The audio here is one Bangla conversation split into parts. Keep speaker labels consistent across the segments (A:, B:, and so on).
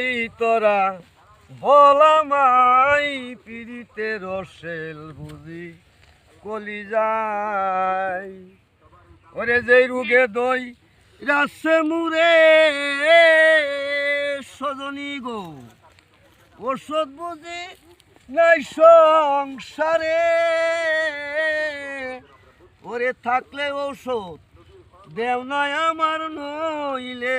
A: মাই তোরা বলা মাই পিড়িতে রসেল বুঝি কলি যায় ওরে যে রুগে দই রাসে মুরে সজনী গো, ওষুধ বুঝি নাই সংসারে। ওরে থাকলে ঔষধ দেও নয় আমার নইলে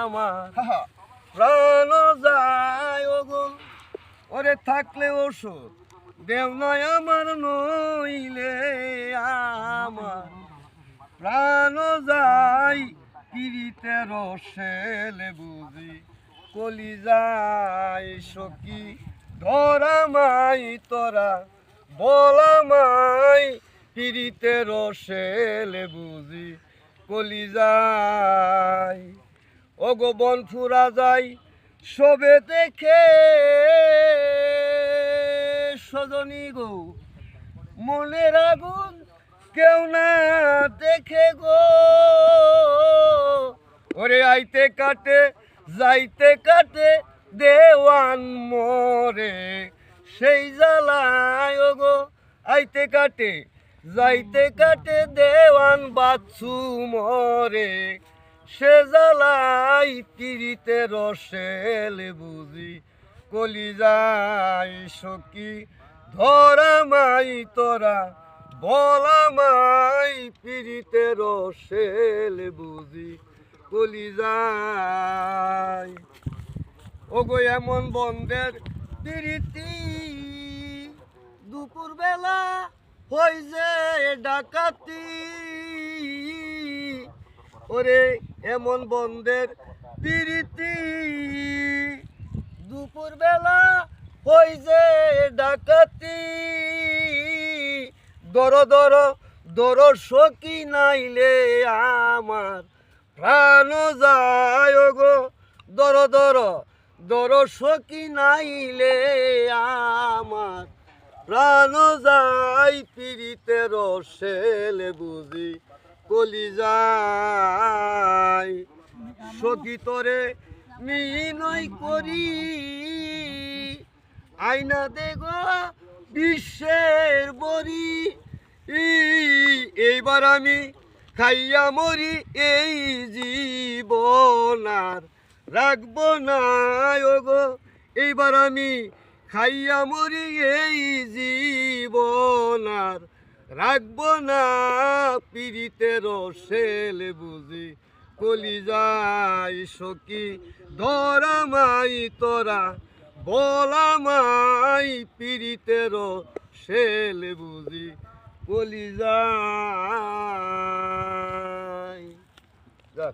A: আমার। প্রাণ যায়, ওগো। ওরে থাকলে ওষুধ, দেও নয় আমার, নইলে আমার। প্রাণ যায় পিড়িতে রসেলে বুঝি কলি যায় সখী ধরা মাই তোরা, বলা মাই পিড়িতে রসেলে বুঝি কলি যায় ও গো বন ফুরা যায় সবে দেখে সজনী গো। মনের আগুন কেউ না দেখে গো। ওরে আইতে কাটে, যাইতে কাটে দেওয়ান মরে। সেই জ্বালায় গো আইতে কাটে, যাইতে কাটে দেওয়ান বাচ্চু মরে সে জ্বালাই তিরিতে রসেলে বুঝি কলি যাই সখী, ধরা মাই তোরা, বলা মাই পিড়িতে রসেলে বুঝি কলি যাই ওগো এমন বন্ধের পিড়িতি দুপুর বেলা হই যে ডাকাতি। ওরে এমন বন্ধের পিড়িতি দুপুর বেলা হই যে ডাকাতি। দর দর দর সকি নাইলে আমার প্রাণ যায় গো দর দর দর সকি নাইলে আমার প্রাণ যায়। পিড়িতে রসেলে বুঝি কলি যায়। সখী তরে মিনই করি। আইনা দেখো বিশ্বের বরি এইবার আমি খাইয়া মরি এই জীবন আর রাখব না। গো এইবার আমি খাইয়া মরি এই জীবন রাখব না পিড়িতে সেল বুঝি। কলিজাই ধরা মাই তোরা। বলামাই পিড়িতে সেল বুঝি। কলিজাই যা